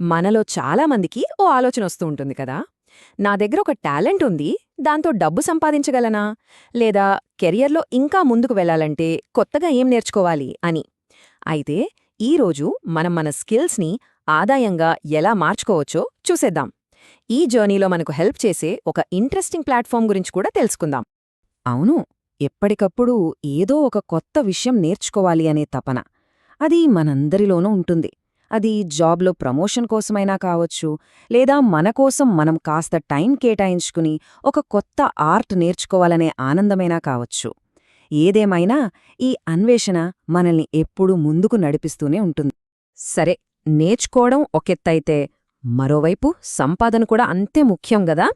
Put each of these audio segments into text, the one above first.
మనలో చాలామందికి ఓ ఆలోచన వస్తూ ఉంటుంది కదా. నా దగ్గర ఒక టాలెంట్ ఉంది దాంతో డబ్బు సంపాదించగలనా? లేదా కెరియర్లో ఇంకా ముందుకు వెళ్ళాలంటే కొత్తగా ఏం నేర్చుకోవాలి అని. అయితే ఈరోజు మనం మన స్కిల్స్ని ఆదాయంగా ఎలా మార్చుకోవచ్చో చూసేద్దాం. ఈ జర్నీలో మనకు హెల్ప్ చేసే ఒక ఇంట్రెస్టింగ్ ప్లాట్ఫామ్ గురించి కూడా తెలుసుకుందాం. అవును ఎప్పటికప్పుడు ఏదో ఒక కొత్త విషయం నేర్చుకోవాలి అనే తపన. అది మనందరిలోనూ ఉంటుంది. అది జాబ్లో ప్రమోషన్ కోసమైనా కావచ్చు లేదా మన కోసం మనం కాస్త టైం కేటాయించుకుని ఒక కొత్త ఆర్ట్ నేర్చుకోవాలనే ఆనందమైనా కావచ్చు. ఏదేమైనా ఈ అన్వేషణ మనల్ని ఎప్పుడూ ముందుకు నడిపిస్తూనే ఉంటుంది. సరే నేర్చుకోవడం ఒకెత్తైతే మరోవైపు సంపాదన కూడా అంతే ముఖ్యం గదా?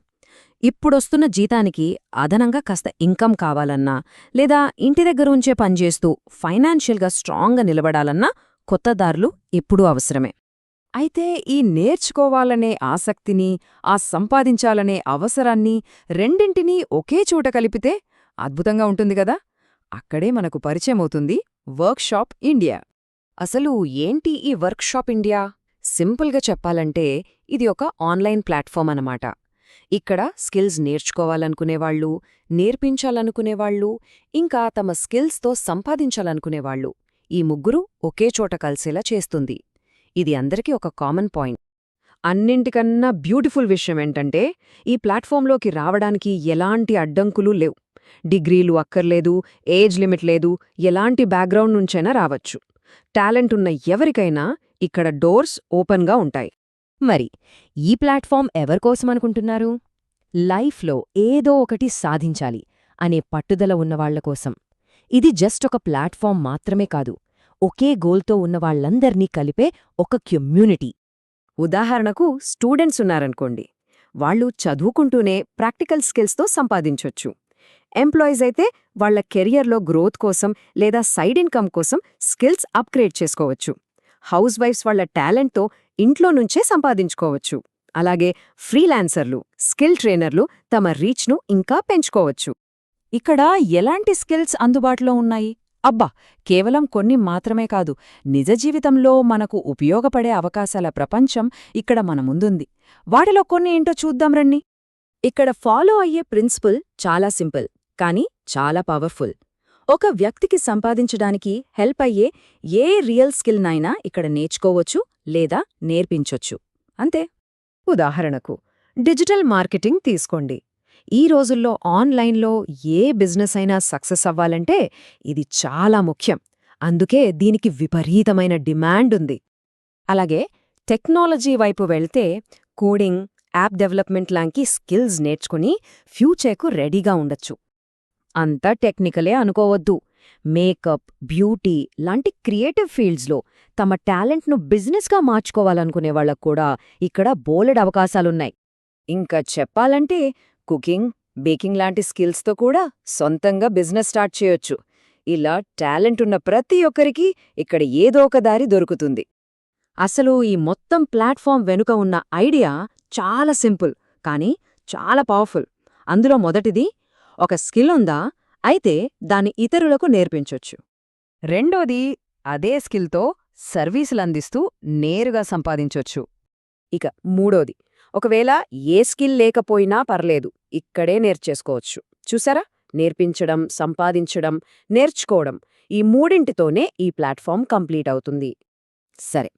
ఇప్పుడొస్తున్న జీతానికి అదనంగా కాస్త ఇన్కమ్ కావాలన్నా లేదా ఇంటి దగ్గర ఉంచే పనిచేస్తూ ఫైనాన్షియల్గా స్ట్రాంగ్గా నిలబడాలన్నా కొత్త దారులు ఎప్పుడూ అవసరమే. అయితే ఈ నేర్చుకోవాలనే ఆసక్తిని ఆ సంపాదించాలనే అవసరాన్ని రెండింటినీ ఒకే చోట కలిపితే అద్భుతంగా ఉంటుంది కదా! అక్కడే మనకు పరిచయమవుతుంది వర్క్షాప్ ఇండియా. అసలు ఏంటి ఈ వర్క్షాప్ ఇండియా? సింపుల్గా చెప్పాలంటే ఇది ఒక ఆన్లైన్ ప్లాట్ఫామ్ అన్నమాట. ఇక్కడ స్కిల్స్ నేర్చుకోవాలనుకునేవాళ్ళు నేర్పించాలనుకునేవాళ్ళు ఇంకా తమ స్కిల్స్తో సంపాదించాలనుకునేవాళ్ళు. ఈ ముగ్గురు ఒకే చోట కలిసేలా చేస్తుంది. ఇది అందరికీ ఒక కామన్ పాయింట్. అన్నింటికన్నా బ్యూటిఫుల్ విషయం ఏంటంటే ఈ ప్లాట్ఫామ్లోకి రావడానికి ఎలాంటి అడ్డంకులు లేవు. డిగ్రీలు అక్కర్లేదు ఏజ్ లిమిట్ లేదు ఎలాంటి బ్యాక్గ్రౌండ్ నుంచైనా రావచ్చు. టాలెంట్ ఉన్న ఎవరికైనా ఇక్కడ డోర్స్ ఓపెన్గా ఉంటాయి. మరి ఈ ప్లాట్ఫామ్ ఎవరికోసమనుకుంటున్నారు లైఫ్లో ఏదో ఒకటి సాధించాలి అనే పట్టుదల ఉన్నవాళ్ళ కోసం. ఇది జస్ట్ ఒక ప్లాట్ఫామ్ మాత్రమే కాదు ఒకే గోల్తో ఉన్నవాళ్ళందర్నీ కలిపే ఒక కమ్యూనిటీ. ఉదాహరణకు స్టూడెంట్స్ ఉన్నారనుకోండి వాళ్ళు చదువుకుంటూనే ప్రాక్టికల్ స్కిల్స్తో సంపాదించొచ్చు. ఎంప్లాయీస్ అయితే వాళ్ళ కెరియర్లో గ్రోత్ కోసం లేదా సైడ్ ఇన్కమ్ కోసం స్కిల్స్ అప్గ్రేడ్ చేసుకోవచ్చు. హౌస్ వైఫ్స్ వాళ్ళ టాలెంట్తో ఇంట్లో నుంచే సంపాదించుకోవచ్చు. అలాగే ఫ్రీలాన్సర్లు స్కిల్ ట్రైనర్లు తమ రీచ్ను ఇంకా పెంచుకోవచ్చు. ఇక్కడ ఎలాంటి స్కిల్స్ అందుబాటులో ఉన్నాయి? అబ్బా కేవలం కొన్ని మాత్రమే కాదు. నిజ జీవితంలో మనకు ఉపయోగపడే అవకాశాల ప్రపంచం ఇక్కడ మన ముందుంది. వాటిలో కొన్ని ఏంటో చూద్దాం రండి. ఇక్కడ ఫాలో అయ్యే ప్రిన్సిపల్ చాలా సింపుల్ కానీ చాలా పవర్ఫుల్. ఒక వ్యక్తికి సంపాదించడానికి హెల్ప్ అయ్యే ఏ రియల్ స్కిల్నైనా ఇక్కడ నేర్చుకోవచ్చు లేదా నేర్పించొచ్చు. అంతే. ఉదాహరణకు డిజిటల్ మార్కెటింగ్ తీసుకోండి. ఈ రోజుల్లో ఆన్లైన్లో ఏ బిజినెస్ అయినా సక్సెస్ అవ్వాలంటే ఇది చాలా ముఖ్యం. అందుకే దీనికి విపరీతమైన డిమాండ్ ఉంది. అలాగే టెక్నాలజీ వైపు వెళ్తే కోడింగ్ యాప్ డెవలప్మెంట్ లాంటి స్కిల్స్ నేర్చుకుని ఫ్యూచర్కు రెడీగా ఉండొచ్చు. అంతా టెక్నికలే అనుకోవద్దు. మేకప్ బ్యూటీ లాంటి క్రియేటివ్ ఫీల్డ్స్లో తమ టాలెంట్ను బిజినెస్గా మార్చుకోవాలనుకునే వాళ్ళకు కూడా ఇక్కడ బోలెడ్ అవకాశాలున్నాయి. ఇంకా చెప్పాలంటే కుకింగ్ బేకింగ్ లాంటి స్కిల్స్తో కూడా సొంతంగా బిజినెస్ స్టార్ట్ చేయొచ్చు. ఇలా టాలెంట్ ఉన్న ప్రతి ఒక్కరికి ఇక్కడ ఏదో ఒక దారి దొరుకుతుంది. అసలు ఈ మొత్తం ప్లాట్ఫామ్ వెనుక ఉన్న ఐడియా చాలా సింపుల్ కానీ చాలా పవర్ఫుల్. అందులో మొదటిది ఒక స్కిల్ ఉందా? అయితే దాన్ని ఇతరులకు నేర్పించొచ్చు. రెండోది అదే స్కిల్తో సర్వీసులందిస్తూ నేరుగా సంపాదించొచ్చు. ఇక మూడోది ఒకవేళ ఏ స్కిల్ లేకపోయినా పర్లేదు. ఇక్కడే నేర్చేసుకోవచ్చు. చూసారా? నేర్పించడం సంపాదించడం నేర్చుకోవడం ఈ మూడింటితోనే ఈ ప్లాట్ఫామ్ కంప్లీట్ అవుతుంది సరే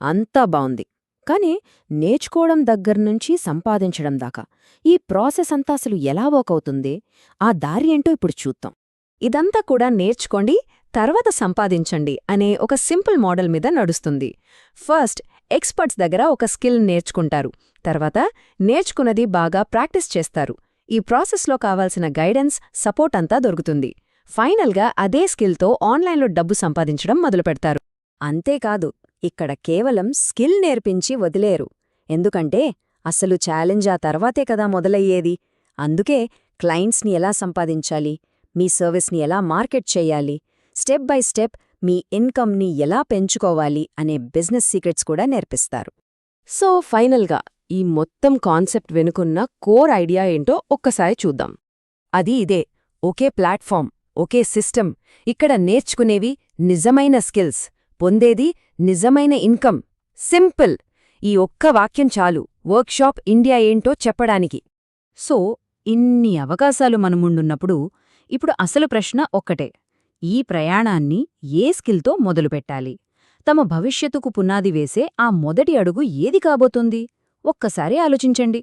అంతా బావుంది. కానీ నేర్చుకోవడం దగ్గర్నుంచి సంపాదించడం దాకా ఈ ప్రాసెస్ అంతా అసలు ఎలా వర్క్ అవుతుంది? ఆ దారి ఏంటో ఇప్పుడు చూద్దాం. ఇదంతా కూడా నేర్చుకోండి తర్వాత సంపాదించండి అనే ఒక సింపుల్ మోడల్ మీద నడుస్తుంది. ఫస్ట్ ఎక్స్పర్ట్స్ దగ్గర ఒక స్కిల్ నేర్చుకుంటారు. తర్వాత నేర్చుకున్నది బాగా ప్రాక్టీస్ చేస్తారు. ఈ ప్రాసెస్లో కావాల్సిన గైడెన్స్ సపోర్ట్ అంతా దొరుకుతుంది. ఫైనల్గా అదే స్కిల్తో ఆన్లైన్లో డబ్బు సంపాదించడం మొదలుపెడతారు. అంతేకాదు ఇక్కడ కేవలం స్కిల్ నేర్పించి వదిలేరు. ఎందుకంటే అసలు ఛాలెంజ్ ఆ తర్వాతే కదా మొదలయ్యేది. అందుకే క్లయింట్స్ని ఎలా సంపాదించాలి? మీ సర్వీస్ని ఎలా మార్కెట్ చేయాలి? స్టెప్ బై స్టెప్ మీ ఇన్కమ్ని ఎలా పెంచుకోవాలి అనే బిజినెస్ సీక్రెట్స్ కూడా నేర్పిస్తారు. సో ఫైనల్గా ఈ మొత్తం కాన్సెప్ట్ వెనుకున్న కోర్ ఐడియా ఏంటో ఒక్కసారి చూద్దాం. అది ఇదే ఒకే ప్లాట్ఫామ్ ఒకే సిస్టమ్ ఇక్కడ నేర్చుకునేవి నిజమైన స్కిల్స్ పొందేది నిజమైన ఇన్కమ్. సింపుల్! ఈ ఒక్క వాక్యం చాలు వర్క్షాప్ ఇండియా ఏంటో చెప్పడానికి. సో ఇన్ని అవకాశాలు మన ముందున్నప్పుడు ఇప్పుడు అసలు ప్రశ్న ఒక్కటే. ఈ ప్రయాణాన్ని ఏ స్కిల్తో మొదలుపెట్టాలి? తమ భవిష్యత్తుకు పునాది వేసే ఆ మొదటి అడుగు ఏది కాబోతుంది? ఒక్కసారి ఆలోచించండి.